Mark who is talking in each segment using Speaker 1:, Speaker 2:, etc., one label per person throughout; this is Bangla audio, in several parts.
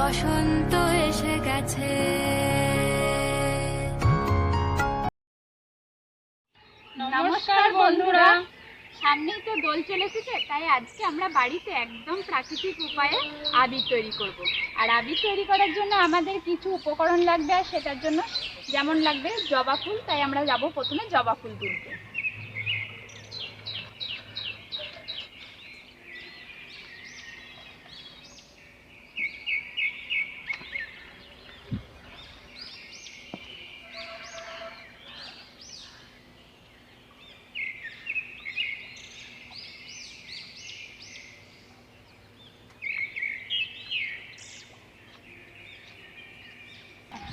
Speaker 1: বসন্ত এসে গেছে।
Speaker 2: নমস্কার বন্ধুরা। সামনেই তো দোল চলে এসেছে, তাই আজকে আমরা বাড়িতে একদম প্রাকৃতিক উপায়ে আবির তৈরি করব। আর আবির তৈরি করার জন্য আমাদের কিছু উপকরণ লাগবে, আর সেটার জন্য যেমন লাগবে জবা ফুল, তাই আমরা যাব প্রথমে জবা ফুল তুলতে।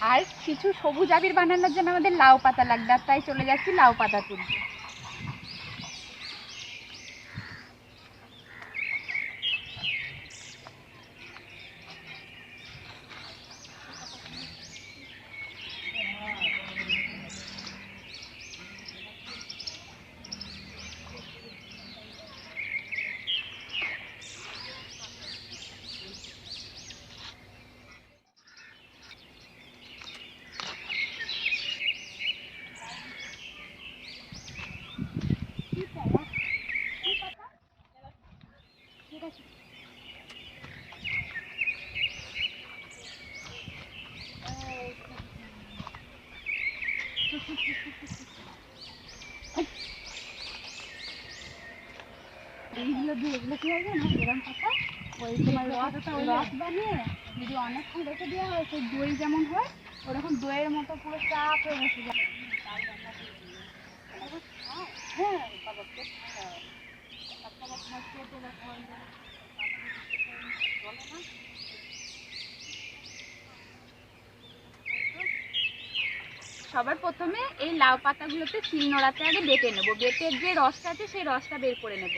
Speaker 2: আর কিছু সবুজ আবির বানানোর জন্য আমাদের লাউ পাতা লাগবে, আর তাই চলে যাচ্ছি লাউ পাতা তুলতে। এইগুলো দিয়ে এগুলো কি হবে না গরম পাতা? ওই তোমার রস বানিয়ে যদি অনেকক্ষণ রেখে দেওয়া হয়, সেই দই যেমন হয়, ওরকম দইয়ের মতো পুরো চাপ হয়ে বসে যায় হ্যাঁ হয়ে? সবার প্রথমে এই লাউ পাতাগুলোতে শিল নোড়াতে আগে বেটে নেব। বেটের যে রসটা আছে, সেই রসটা বের করে নেব।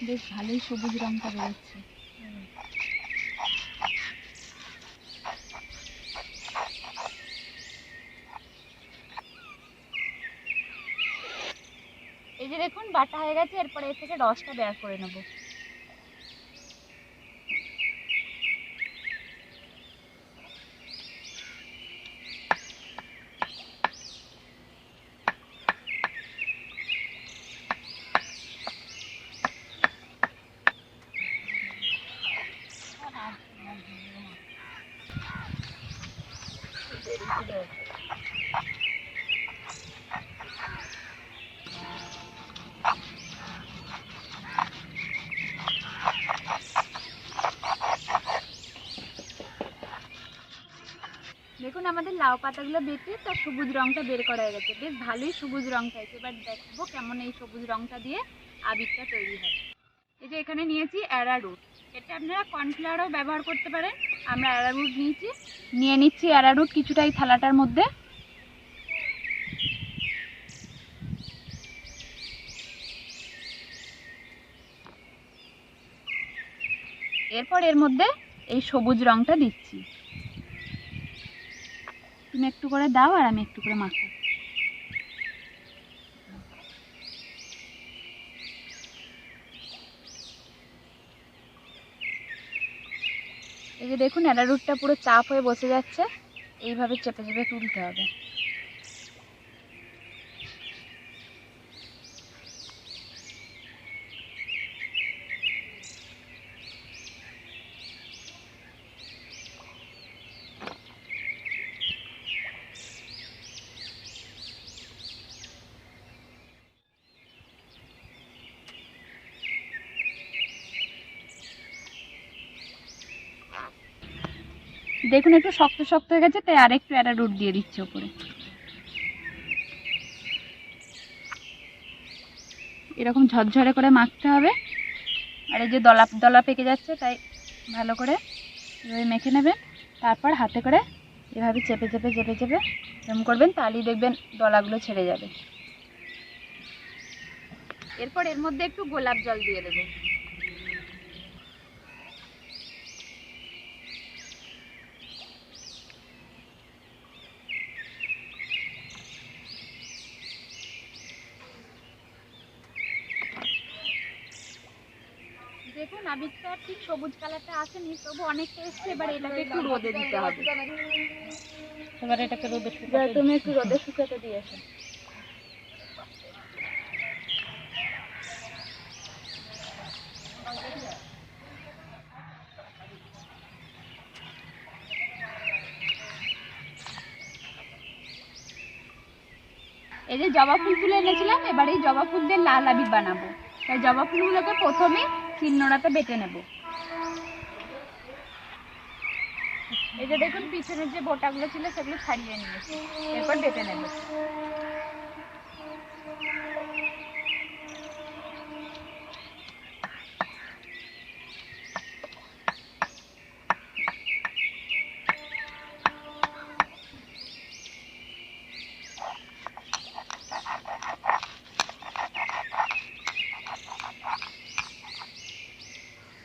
Speaker 2: বেশ ভালোই সবুজ রঙটা বেরোচ্ছে। এই যে দেখুন, বাটা হয়ে গেছে, এরপরে এর থেকে রসটা বের করে নেব। দেখুন, আমাদের লাউ পাতাগুলো বেটে তার সবুজ রংটা বের করা হয়ে গেছে। বেশ ভালোই সবুজ রংটা হয়েছে এবার দেখব কেমন এই সবুজ রংটা দিয়ে আবিরটা তৈরি হয়। এই যে এখানে নিয়েছি অ্যারারুট এটা আপনারা কর্নফ্লাওয়ারও ব্যবহার করতে পারেন। আমরা অ্যারারুট নিয়েছি। নিয়ে নিচ্ছি অ্যারারুট কিছুটা এই থালাটার মধ্যে। এরপর এর মধ্যে এই সবুজ রংটা দিচ্ছি। তুমি একটু করে দাও আর আমি একটু করে মাখো এই যে দেখুন, অ্যারারুটটা পুরো চাপ হয়ে বসে যাচ্ছে। এইভাবে চেপে চেপে তুলতে হবে। দেখুন, একটু শক্ত শক্ত হয়ে গেছে, তাই আর আরেকটু অ্যারারুট দিয়ে দিচ্ছি ওপরে। এরকম ঝরঝরে করে মাখতে হবে। আর এই যে দলা দলা পেকে যাচ্ছে, তাই ভালো করে এভাবে মেখে নেবেন। তারপর হাতে করে এভাবে চেপে চেপে চেপে চেপে এরকম করবেন, তাহলেই দেখবেন দলাগুলো ছেড়ে যাবে। এরপর এর মধ্যে একটু গোলাপ জল দিয়ে দেবো। আবিরটা ঠিক সবুজ কালারটা আসেনি তবু অনেকটা এসছে এবার এটাকে একটু রোদে দিতে হবে।
Speaker 3: এবার এটাকে রোদে শুকাতে
Speaker 2: তুমি একটু রোদে শুকাতে দিয়ে এসো। এই যে জবা ফুল তুলে এনেছিলাম এবার এই জবা ফুল দিয়ে লাল আবির বানাবো। তাই জবা ফুলগুলোকে প্রথমে শিলনোড়াতে বেটে নেব। এই যে দেখুন, পিছনের যে বোটাগুলো ছিল সেগুলো ছাড়িয়ে নিয়েছি। এরপর বেটে নেব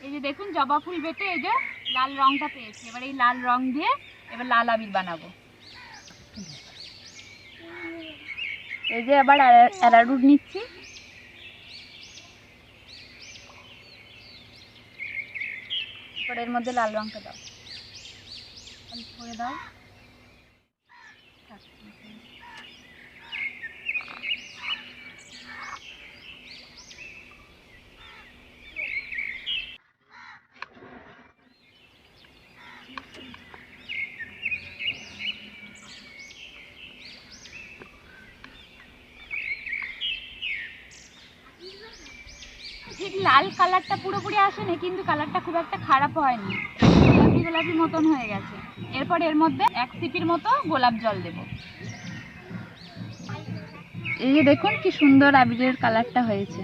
Speaker 2: এই যে দেখুন জবা ফুল বেটে এই যে লাল রংটা পেয়েছি। এবার এই লাল রং দিয়ে এবার লাল আবির বানাবো। এই যে আবার অ্যারারুট নিচ্ছি। এর মধ্যে লাল রংটা দাও। করে দাও। লাল কালারটা পুরোপুরি আসেনি, কিন্তু কালারটা খুব একটা খারাপ হয়নি। গোলাপি গোলাপি মতন হয়ে গেছে। এরপর এর মধ্যে এক সিপির মতো গোলাপ জল দেব। এই যে দেখুন কি সুন্দর আবিরের কালারটা হয়েছে।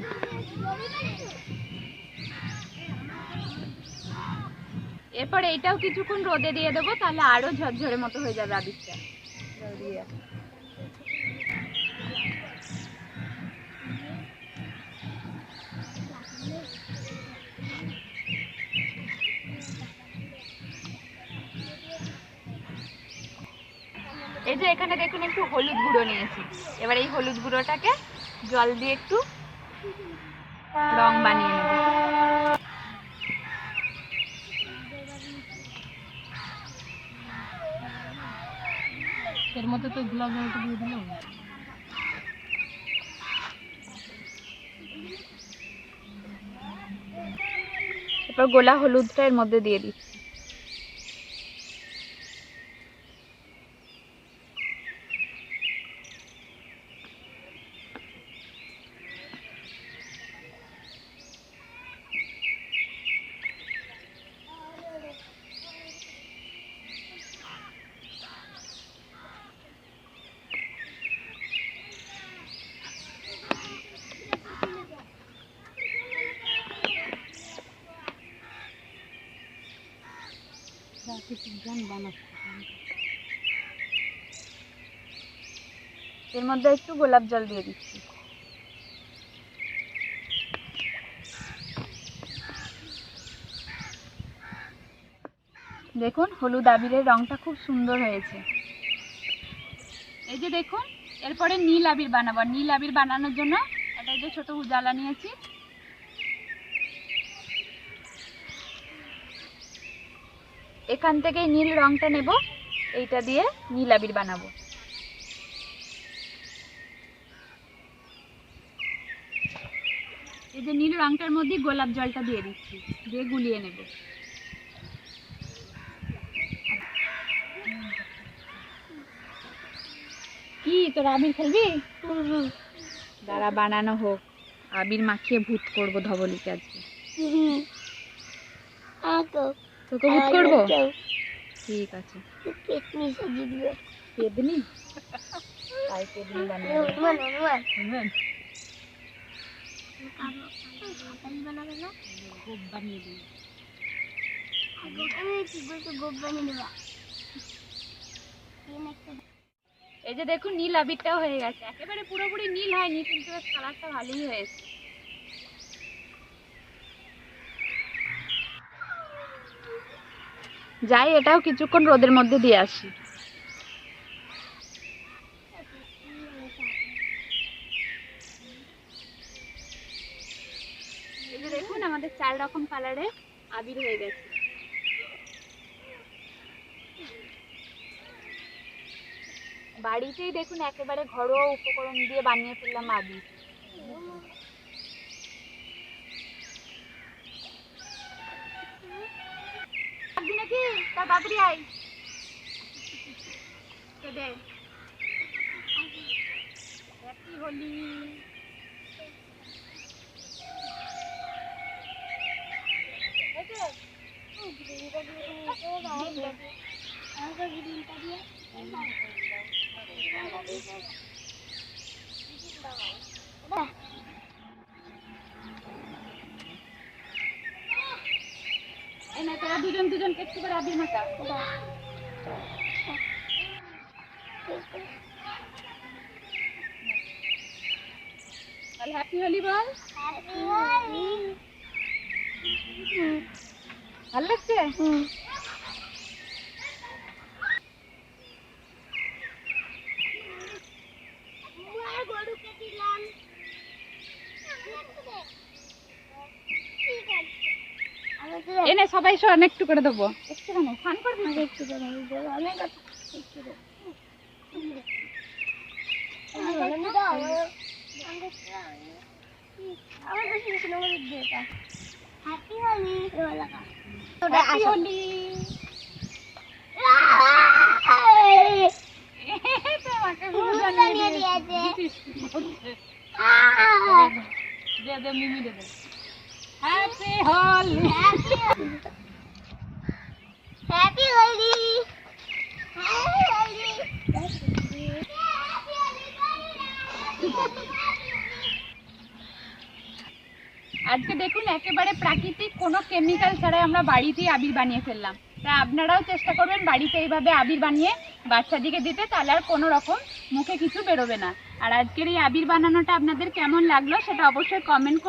Speaker 2: এরপর এইটাও কিছুক্ষণ রোদে দিয়ে দেবো, তাহলে আরও ঝরঝরে মতো হয়ে যাবে আবিরটা। দিয়ে। যে এখানে দেখুন একটু হলুদ গুঁড়ো নিয়েছি। এবার এই হলুদ গুঁড়োটাকে জল দিয়ে একটু রং বানিয়ে নেব।
Speaker 3: এর মধ্যে তো গোলাপ জলটা দিয়ে দিলাম।
Speaker 2: এরপর গোলা হলুদটা এর মধ্যে দিয়ে দিচ্ছি। এর মধ্যে একটু গোলাপ জল দিয়ে দিচ্ছি। দেখুন, হলুদ আবিরের রংটা খুব সুন্দর হয়েছে। এই যে দেখুন, এরপরে নীল আবির বানাবো। নীল আবির বানানোর জন্য একটা যে ছোট উজালা নিয়েছি এখান থেকে নীল রংটা নেব, এইটা দিয়ে নীল আবির বানাবো। এই যে নীল রংটার মধ্যে গোলাপ জলটা দিয়ে দিচ্ছি, দিয়ে গুলিয়ে নেব। কি, তোর আবির খেলবি? দাঁড়া, বানানো হোক। আবির মাখিয়ে ভূত করব ধবলিকে আজকে। তোকে ভূত করব? ঠিক আছে। পেদনি তাই বানিয়ে
Speaker 3: গোপ বানিয়ে
Speaker 2: এই যে দেখুন নীল আবিরটাও হয়ে গেছে। একেবারে পুরোপুরি নীল হয়নি কিন্তু কালারটা ভালোই হয়েছে। যাই, এটাও কিছুক্ষণ রোদের মধ্যে দিয়ে আসি। দেখুন, আমাদের চার রকম কালারের আবির হয়ে গেছে। বাড়িতেই দেখুন, একেবারে ঘরোয়া উপকরণ দিয়ে বানিয়ে ফেললাম আবির। তাড়াতাড়ি আয় কে দে হ্যাপি হোলি এই না তোরা দুজন দুজনকে একটু করে আবির মাখা তাহলে হ্যাপি হোলি বল। ভালো লাগছে? একটু করে দেবো। একটুখানি ফান করবি একটু করে অনেক হ্যাপি হোলি তোমাকে ভুল জানিয়ে দিয়েছে
Speaker 3: দে দে মিমি দে দে
Speaker 1: হ্যাপি হোলি হ্যাপি হোলি
Speaker 2: আজকে দেখুন, একেবারে প্রাকৃতিক কোনো কেমিক্যাল ছাড়াই আমরা বাড়িতেই আবির বানিয়ে ফেললাম। তাই আপনারাও চেষ্টা করবেন বাড়িতে এইভাবে আবির বানিয়ে বাচ্চাদিকে দিতে, তাহলে আর কোনো রকম মুখে কিছু বেরোবে না। আর আজকের এই আবির বানানোটা আপনাদের কেমন লাগল সেটা অবশ্যই কমেন্ট